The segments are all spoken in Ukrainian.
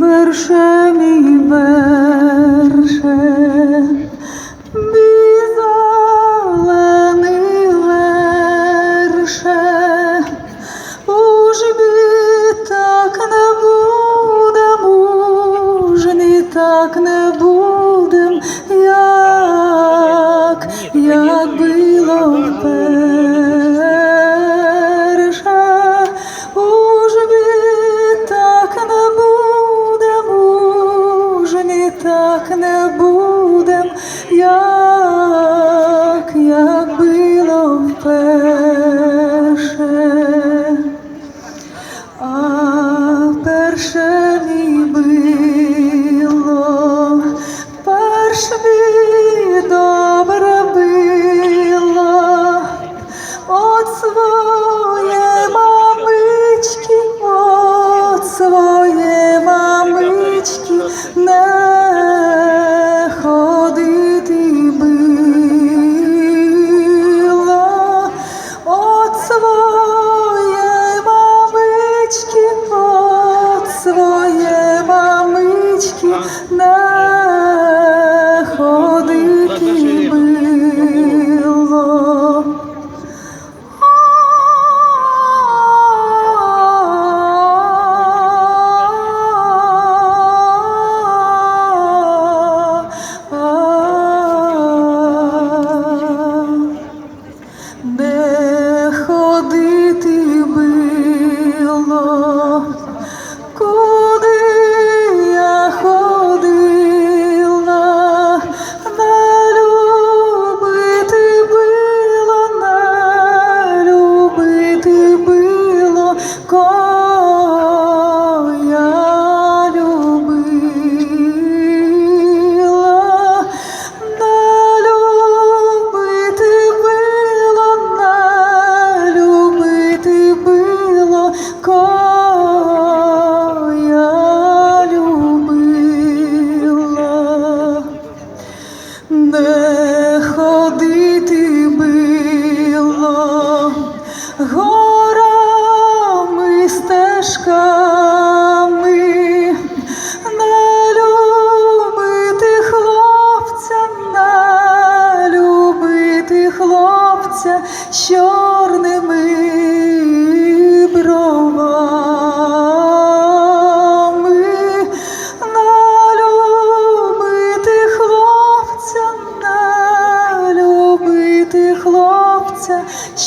Верше мірше, мирше, уже ми так не буде. Так не будем, Як було своє мамички, от своє мамички, не ходити била, от своє мамички, от своє мамички. не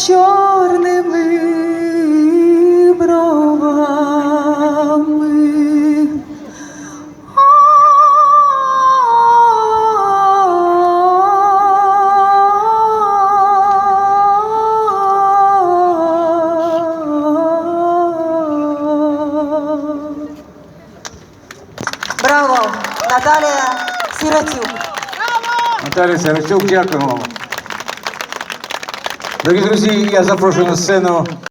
чорними бровами. Браво! Наталія Сиротюк. Наталія Сиротюк, дякую вам. Дорогі друзі, я запрошую на сцену.